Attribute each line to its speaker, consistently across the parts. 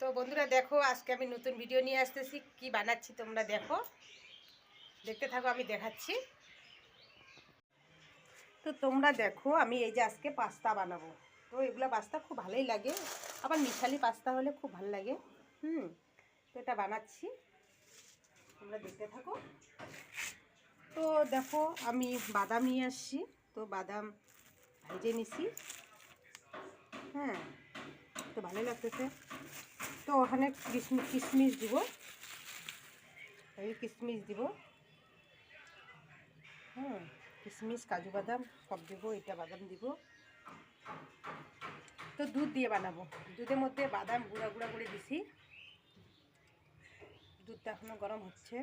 Speaker 1: তো বন্ধুরা দেখো, আজকে আমি নতুন ভিডিও নিয়ে আসতেছি। কি বানাচ্ছি তোমরা দেখো। দেখতে থাকো, আমি দেখাচ্ছি। তো তোমরা দেখো, আমি এই যে আজকে পাস্তা বানাবো। তো এগুলো পাস্তা খুব ভালোই লাগে। আবার মিশালি পাস্তা হলে খুব ভালো লাগে। হুম, তো এটা বানাচ্ছি। তোমরা দেখতে থাকো। তো দেখো, আমি বাদাম নিয়ে আসছি। তো বাদাম ভেজে নিছি। হ্যাঁ তো ভালোই লাগতেছে। তো ওখানে কিশমিশ দিব। এই কিশমিশ দিব। হ্যাঁ কিশমিশ, কাজু বাদাম সব দিব, এটা বাদাম দিব। তো দুধ দিয়ে বানাবো। দুধের মধ্যে বাদাম গুঁড়া গুঁড়া করে দিছি। দুধটা এখনও গরম হচ্ছে।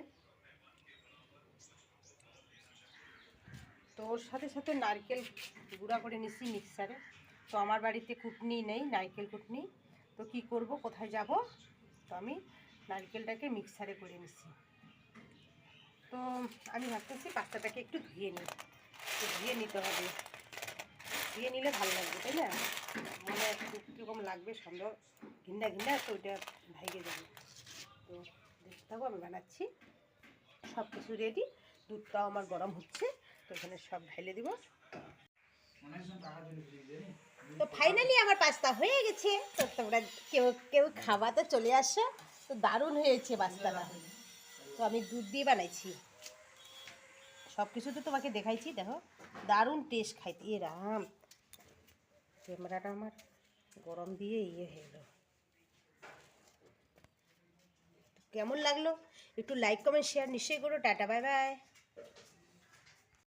Speaker 1: তো ওর সাথে সাথে নারকেল গুঁড়া করে নিছি মিক্সারে। তো আমার বাড়িতে কুটনি নেই, নারকেল কুটনি। কি করব, কোথায় যাব? তো আমি নারকেলটাকে মিক্সারে করে নিছি তো আমি ভাবতেছি পাস্তাটাকে একটু ধুয়ে নিই। তো ধুয়ে নিতে হবে। ধুয়ে নিলে ভালো লাগবে, তাই না? মনে একটু কীরকম লাগবে, সন্দেহ। ঘিন্না ঘিন্না, তো ওইটা ভাইগে যাবে। তো দেখতে থাকব আমি বানাচ্ছি। সব কিছু রেডি দুধটাও আমার গরম হচ্ছে, তো এখানে সব ঢেলে দিব। তো ফাইনালি আমার পাস্তা হয়ে গেছে। তো তোমরা কেউ কেউ খাওয়া তো চলে আসো। তো দারুণ হয়েছে পাস্তাটা। তো আমি দুধ দিয়ে বানাইছি। সব কিছু তো তোমাকে দেখাইছি, দেখো। দারুণ টেস্ট খাইতে। এ রাম। ক্যামেরাটা আমার গরম দিয়ে ইয়ে হয়ে গেল। কেমন লাগল? একটু লাইক কমেন্ট শেয়ার নিশ্চয়ই করো। Tata bye bye